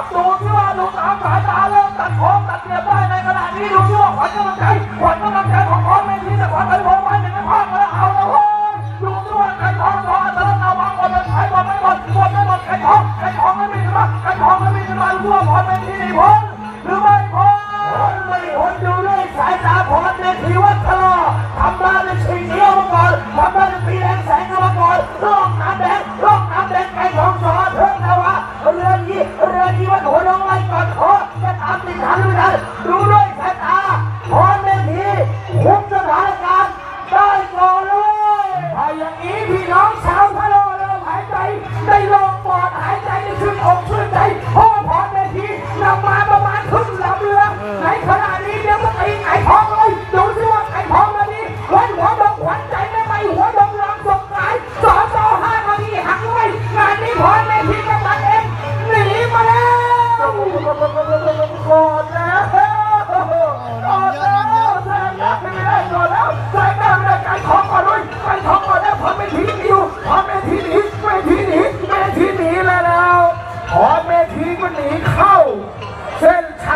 ครับดูที่ว่าดูตามสายตาเริ่มตัดโค้งตัดเสียบได้ในขณะนี้ดูที่ว่าขวัญกำลังใจขวัญกำลังใจของพ่อแม่ที่จะขวัญไปโค้งไปหนึ่งในภาคแล้วเอาละเว้ยดูที่ว่าใครท้องท้องอัตลักษณ์เอาบางบอลเลยไก่บอลไม่บอลบอลไม่บอลไก่ท้องไก่ท้องไม่มีขึ้นมไก่ทองไม่มีขึ้นมาดูว่าพ่อแม่ที่นี่พ้นหรือไม่พ้นไม่พ้นดูด้วยสาของนักเตะทีวัฒ iba a আমি